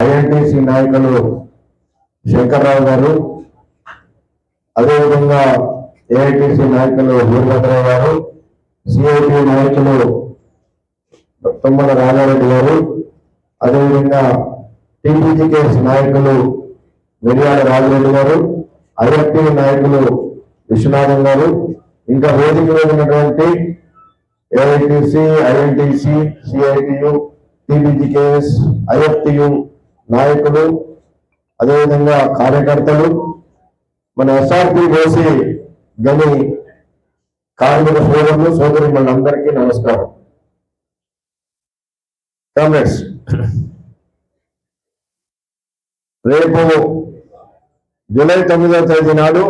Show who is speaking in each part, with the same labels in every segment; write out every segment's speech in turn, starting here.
Speaker 1: INTUC నాయకులు శంకర్రావు గారు అదేవిధంగా ఏఐటీసీ నాయకులు వీరభద్రరావు గారు సిఐటి నాయకులు తుమ్మల రాజారెడ్డి గారు అదేవిధంగా టీపీజీకేఎస్ నాయకులు మిర్యాల రాజరెడ్డి గారు ఐఎఫ్టీ నాయకులు విశ్వనాథం గారు ఇంకా వేదిక వెళ్ళినటువంటి AITC AITC INTC CITU TBGKS IFTU నాయకులు అదేవిధంగా కార్యకర్తలు మన ఎస్ఆర్పి కోసి గని కార్మిక సోదరులు సోదరి మనందరికీ నమస్కారం. కామ్రేడ్స్ రేపు జూలై తొమ్మిదవ తేదీ నాడు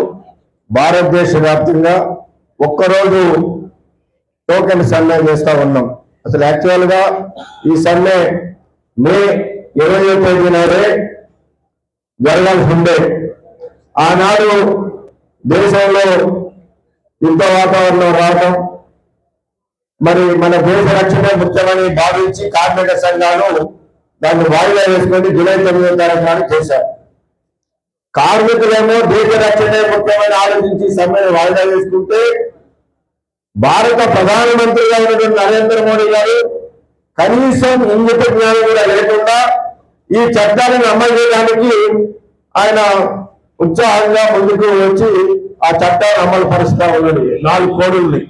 Speaker 1: భారతదేశ వ్యాప్తంగా ఒక్కరోజు టోకెన్ సమ్మె చేస్తా ఉన్నాం. అసలు యాక్చువల్గా ఈ సమ్మె మే ఇరవై తేదీ నాడే జరగాల్సి ఉండే ఆనాడు దేశంలో యుద్ధ వాతావరణం రావడం మరి మన దేశ రక్షణ ముఖ్యమని భావించి కార్మిక సంఘాలు దాన్ని వాయిదా వేసుకొని జూలై తొమ్మిదో తారీఖు నాడు చేశారు. కార్మికులేమో దేశ రక్షణే ముఖ్యమని ఆలోచించి సమ్మెను వాయిదా వేసుకుంటే భారత ప్రధానమంత్రిగా ఉన్నటువంటి నరేంద్ర మోడీ గారు కనీసం ఇంగిత జ్ఞానం కూడా లేకుండా ఈ చట్టాలను అమలు చేయడానికి ఆయన ఉత్సాహంగా ముందుకు వచ్చి ఆ చట్టాన్ని అమలు పరుస్తా ఉన్నది నాలుగు కోడుల్ని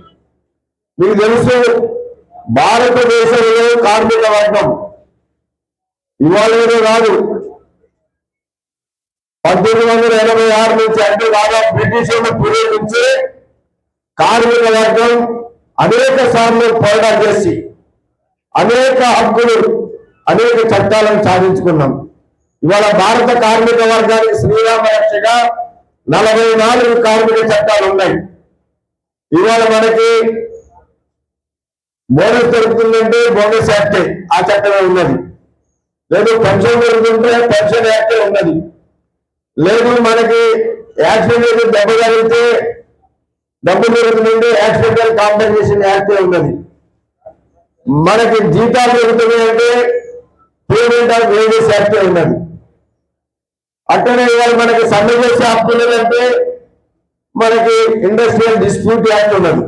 Speaker 1: మీకు తెలుసు భారతదేశంలో కార్మిక వర్గం ఇవాళ కాదు. పద్దెనిమిది వందల ఎనభై ఆరు నుంచి అంటే దాదాపు బ్రిటిష్ పీరియడ్ నుంచి కార్మిక వర్గం అనేక సార్లు పోరాటం చేసి అనేక హక్కులు అనేక చట్టాలను సాధించుకున్నాం. ఇవాళ భారత కార్మిక వర్గానికి శ్రీరామ రక్షగా నలభై నాలుగు కార్మిక చట్టాలు ఉన్నాయి. ఇవాళ మనకి బోనస్ దొరుకుతుందంటే బోనస్ యాక్టే ఆ చట్టమే ఉన్నది. లేదు పెన్షన్ దొరుకుతుంటే పెన్షన్ యాక్టే ఉన్నది. లేదు మనకి యాక్సిడెంట్ దెబ్బ జరిగితే డబ్బు దొరుకుతుందంటే యాక్సిడెంటల్ కాంపెన్సేషన్ యాక్టే ఉన్నది. మనకి జీతాలు దొరుకుతుంది అంటే పేమెంట్ ఆఫ్ వేజెస్ యాక్టే ఉన్నది. అట్లనే ఇవాళ మనకి సమ్మె చేసే హక్కు ఉన్నదంటే మనకి ఇండస్ట్రియల్ డిస్ప్యూట్ యాక్ట్ ఉన్నది.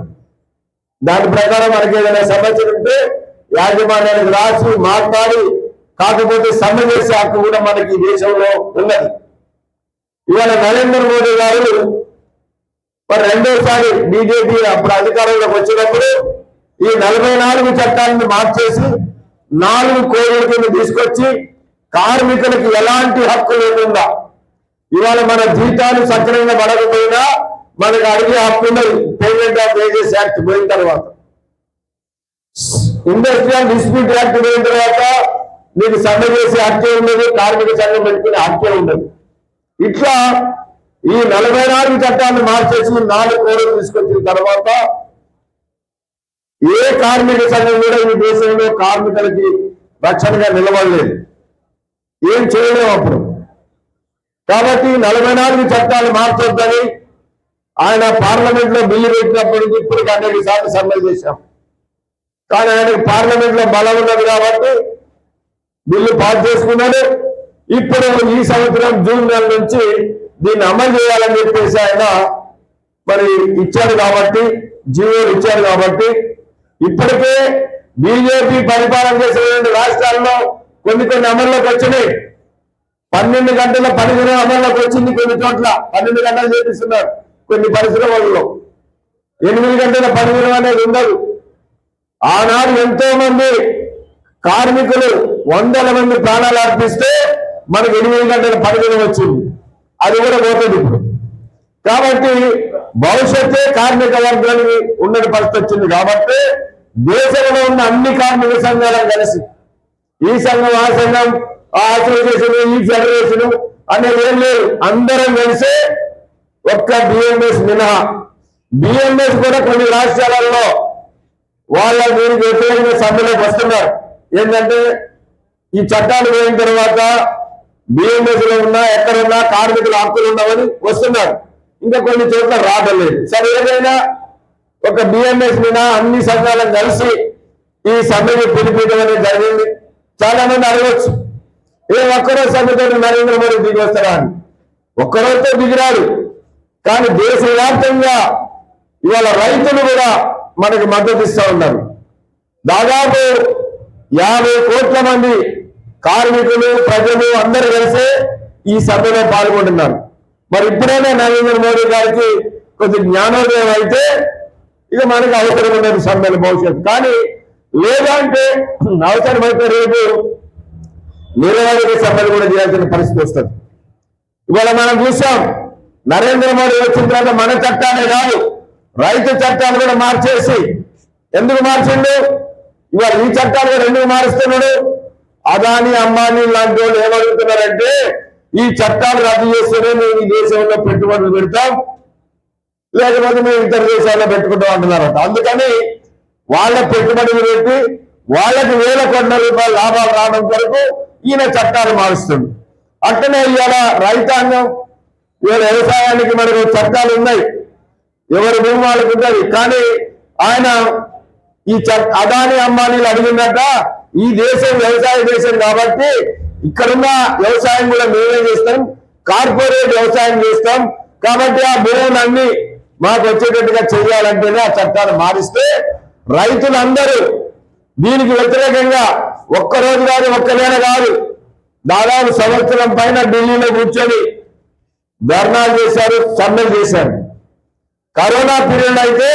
Speaker 1: దాని ప్రకారం మనకి ఏదైనా సమస్య ఉంటే యాజమాన్యానికి రాసి మాట్లాడి కాకపోతే సమ్మె చేసే హక్కు కూడా మనకి ఈ దేశంలో ఉన్నది. ఇవాళ నరేంద్ర మోడీ గారు మరి రెండోసారి బీజేపీ అప్పుడు అధికారంలోకి వచ్చినప్పుడు ఈ నలభై నాలుగు చట్టాలను మార్చేసి నాలుగు కోడ్ల కింద తీసుకొచ్చి కార్మికులకు ఎలాంటి హక్కు లేకుండా ఇవాళ మన జీతాలు సక్రమంగా పడకపోయినా మనకు అడిగే హక్కు ఉన్నది. పేమెంట్ ఆఫ్ వేజెస్ యాక్ట్ పోయిన తర్వాత. ఇండస్ట్రియల్ డిస్ప్యూట్ యాక్ట్ పోయిన తర్వాత మీకు సమ్మె చేసే హక్కే ఉండదు కార్మిక సంఘం పెట్టుకునే హక్కే ఉండదు ఇట్లా ఈ నలభై నాలుగు చట్టాన్ని మార్చేసి నాలుగు కోడలు తీసుకొచ్చిన తర్వాత ఏ కార్మిక సంఘం కూడా ఈ దేశంలో కార్మికులకి రక్షణగా నిలబడలేదు. ఏం చేయలేము అప్పుడు. కాబట్టి నలభై నాలుగు చట్టాలు మార్చొద్దని ఆయన పార్లమెంట్లో బిల్లు పెట్టినప్పటి నుంచి ఇప్పటికి అనేక సార్లు సమ్మె చేశాం. కానీ ఆయనకు పార్లమెంట్లో బలం ఉన్నది కాబట్టి బిల్లు పాస్ చేసుకున్నాడు. ఇప్పుడు ఈ సంవత్సరం జూన్ నెల నుంచి దీన్ని అమలు చేయాలని చెప్పేసి ఆయన మరి ఇచ్చారు కాబట్టి జీవోలు ఇచ్చాడు కాబట్టి ఇప్పటికే బీజేపీ పరిపాలన చేసినటువంటి రాష్ట్రాల్లో కొన్ని కొన్ని అమల్లోకి వచ్చినాయి. పన్నెండు గంటల పరిశ్రమ అమల్లోకి వచ్చింది కొన్ని చోట్ల. పన్నెండు గంటలు చేపిస్తున్నారు కొన్ని పరిశ్రమలలో ఎనిమిది గంటల పరిశ్రమ అనేది ఉండదు. ఆనాడు ఎంతో మంది కార్మికులు వందల మంది ప్రాణాలు అర్పిస్తే మనకు ఎనిమిది గంటల పరిశ్రమ వచ్చింది. అది కూడా పోతుంది ఇప్పుడు. కాబట్టి భవిష్యత్తే కార్మిక వర్గానికి ఉన్న పరిస్థితి వచ్చింది కాబట్టి దేశంలో ఉన్న అన్ని కార్మిక సంఘాలను కలిసి ఈ సంఘం ఆ సంఘం ఆ అసోసియేషన్ ఈ ఫెడరేషన్ అనేది ఏం లేదు అందరం కలిసే ఒక్క బిఎంఎస్ మినహా. బిఎంఎస్ కూడా కొన్ని రాష్ట్రాలలో వాళ్ళ దీనికి వ్యతిరేకంగా సభలోకి వస్తున్నారు. ఏంటంటే ఈ చట్టాలు పోయిన తర్వాత బిఎంఎస్లో ఉన్నా ఎక్కడున్నా కార్మికుల హక్కులు ఉన్నామని వస్తున్నారు. ఇంకా కొన్ని చోట్ల రావడం సరే ఏదైనా ఒక బిఎంఎస్ మీద అన్ని సంఘాలను కలిసి ఈ సమ్మెని పిలిపించడం అనేది జరిగింది. చాలా మంది అడగచ్చు ఏ ఒక్కరో సభ్యుతో నరేంద్ర మోడీ దిగి వస్తారా అని. ఒక్కరోజుతో దిగిరాడు. కానీ దేశవ్యాప్తంగా ఇవాళ రైతులు కూడా మనకి మద్దతు ఇస్తా ఉన్నారు. దాదాపు యాభై కోట్ల మంది కార్మికులు ప్రజలు అందరూ కలిసి ఈ సభలో పాల్గొంటున్నారు. మరి ఇప్పుడైనా నరేంద్ర మోడీ గారికి కొద్ది జ్ఞానోదయం అయితే ఇది మనకు అవసరం ఉన్నది సమ్మెల భవిష్యత్తు. కానీ లేదంటే అవసరమైతే రేపు నిరవధిక సమ్మెలు కూడా చేయాల్సిన పరిస్థితి వస్తుంది. ఇవాళ మనం చూసాం నరేంద్ర మోడీ వచ్చిన తర్వాత మన చట్టాలే కాదు రైతు చట్టాలు కూడా మార్చేసి ఎందుకు మార్చిండు? ఇవాళ ఈ చట్టాలు కూడా ఎందుకు మారుస్తున్నాడు? అదాని అంబానీ లాంటి వాళ్ళు ఏమడుగుతున్నారంటే ఈ చట్టాలు రద్దు చేస్తేనే మేము ఈ దేశంలో పెట్టుబడులు పెడతాం లేకపోతే మేము ఇతర దేశాల్లో పెట్టుకుంటాం అంటున్నారట. అందుకని వాళ్ళ పెట్టుబడులు పెట్టి వాళ్ళకి వేల కోట్ల రూపాయల లాభాలు రావడం కొరకు ఈయన చట్టాలు మారుస్తుంది. అట్లనే ఇవాళ రైతాంగం ఇవాళ వ్యవసాయానికి మనకు చట్టాలు ఉన్నాయి. ఎవరి భూమి వాళ్ళకి కానీ ఆయన ఈ చట్ అదాని అంబానీలు అడిగిందట ఈ దేశం వ్యవసాయ దేశం కాబట్టి ఇక్కడున్న వ్యవసాయం కూడా మేమే చేస్తాం కార్పొరేట్ వ్యవసాయం చేస్తాం. కాబట్టి ఆ భూములన్నీ మాకు వచ్చేటట్టుగా చేయాలంటేనే ఆ చట్టాలు మారిస్తే రైతులందరూ దీనికి వ్యతిరేకంగా ఒక్క రోజు కాదు ఒక్క కాదు దాదాపు సంవత్సరం పైన ఢిల్లీలో కూర్చొని ధర్నాలు చేశారు సమ్మెలు చేశారు. కరోనా పీరియడ్ అయితే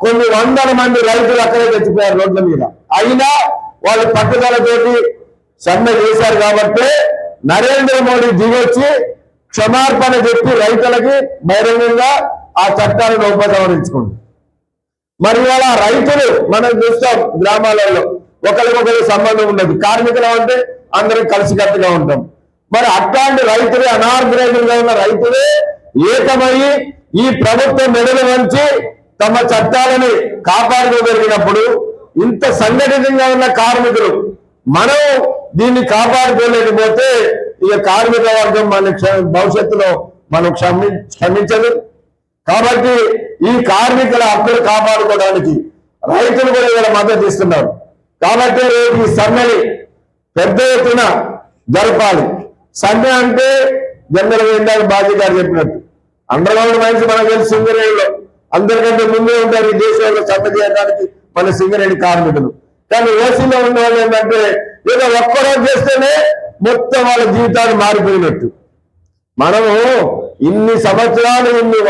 Speaker 1: కొన్ని వందల మంది రైతులు అక్కడే చచ్చిపోయారు రోడ్ల మీద. అయినా వాళ్ళు పట్టుదలతోటి సమ్మె చేశారు కాబట్టి నరేంద్ర మోడీ దిగొచ్చి క్షమార్పణ చెప్పి రైతులకి బహిరంగంగా ఆ చట్టాలను ఉపసంహరించుకుంది మరి ఇవాళ రైతులు మనం చూస్తాం గ్రామాలలో ఒకరికొకరి సంబంధం ఉండదు. కార్మికులు అంటే అందరం కలిసికట్టుగా ఉంటాం. మరి అట్లాంటి రైతులే అనార్గనైజ్డ్గా ఉన్న రైతులే ఏకమయ్యి ఈ ప్రభుత్వం మెడలు వంచి తమ చట్టాలని కాపాడుకోగలిగినప్పుడు ఇంత సంఘటితంగా ఉన్న కార్మికులు మనం దీన్ని కాపాడుకోలేకపోతే ఇక కార్మిక వర్గం మన క్ష- భవిష్యత్తులో మనం క్షమి క్షమించదు. కాబట్టి ఈ కార్మికుల హక్కులు కాపాడుకోవడానికి రైతులు కూడా ఇక్కడ మద్దతు ఇస్తున్నారు. కాబట్టి రేపు ఈ సమ్మెని పెద్ద ఎత్తున జరపాలి. సమ్మె అంటే జనరల్ ఇందాక బాజీ గారు చెప్పినట్టు. అండర్గ్రౌండ్ మైన్స్ మనకు తెలుసు సింగరేణిలో. అందరికంటే ముందే ఉంటారు ఈ దేశంలో సమ్మె చేయడానికి మన సింగరేణి కార్మికులు. కానీ ఓసీలో ఉన్న వాళ్ళు ఏంటంటే ఏదో ఒక్కరోజు చేస్తేనే మొత్తం వాళ్ళ జీవితాలు మారిపోయినట్టు. మనము ఇన్ని సంవత్సరాలు ఇన్ని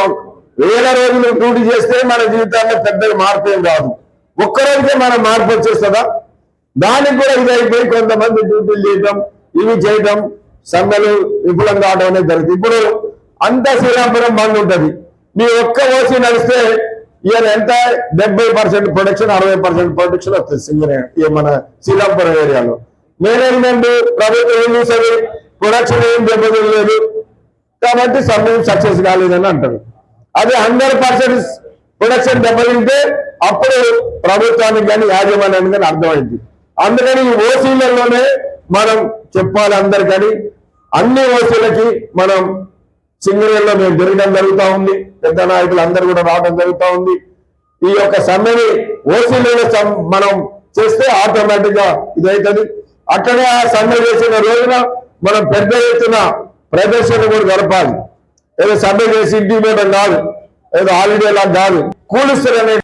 Speaker 1: వేల రోజులు డ్యూటీ చేస్తే మన జీవితాల్లో పెద్దగా మార్పు ఏం రాదు. ఒక్కరోజుకే మనం మార్పు వచ్చేస్తుందా? దానికి కూడా ఇది అయిపోయి కొంతమంది డ్యూటీలు చేయటం ఇవి చేయటం సందలు విఫలం కావడం అనేది జరుగుతుంది. ఇప్పుడు అంతా శ్రీరాంపురం బంద్ ఉంటుంది. మీ ఒక్క ఓసీ నడిస్తే ఈయన ఎంత? డెబ్బై పర్సెంట్ ప్రొడక్షన్ అరవై పర్సెంట్ ప్రొడక్షన్ వస్తుంది సింగర్ మన శ్రీరాంపురం ఏరియాలో. మేనేజ్మెంట్ ప్రభుత్వం ఏం చూసేది ప్రొడక్షన్ ఏం దెబ్బతిలేదు కాబట్టి సమయం సక్సెస్ కాలేదని అంటారు. అదే హండ్రెడ్ పర్సెంట్ ప్రొడక్షన్ దెబ్బతింటే అప్పుడు ప్రభుత్వానికి కానీ యాజమాన్యానికి కానీ అర్థమైంది. అందుకని ఈ ఓసీలలోనే మనం చెప్పాలి అందరికని. అన్ని ఓసీలకి మనం సింగరేణిలో మేము తిరగడం జరుగుతూ ఉంది. పెద్ద నాయకులు అందరూ కూడా రావడం జరుగుతూ ఉంది. ఈ యొక్క సమ్మెని ఓసీలలో సం- మనం చేస్తే ఆటోమేటిక్గా ఇది అవుతుంది అక్కడే ఆ సమ్మె చేసిన రోజున మనం పెద్ద ఎత్తున ప్రదర్శన కూడా గడపాలి ఏదో సమ్మె చేసి ఇంటికి పోవడం కాదు ఏదో హాలిడే లాగా కాదు కూలిస్తారనే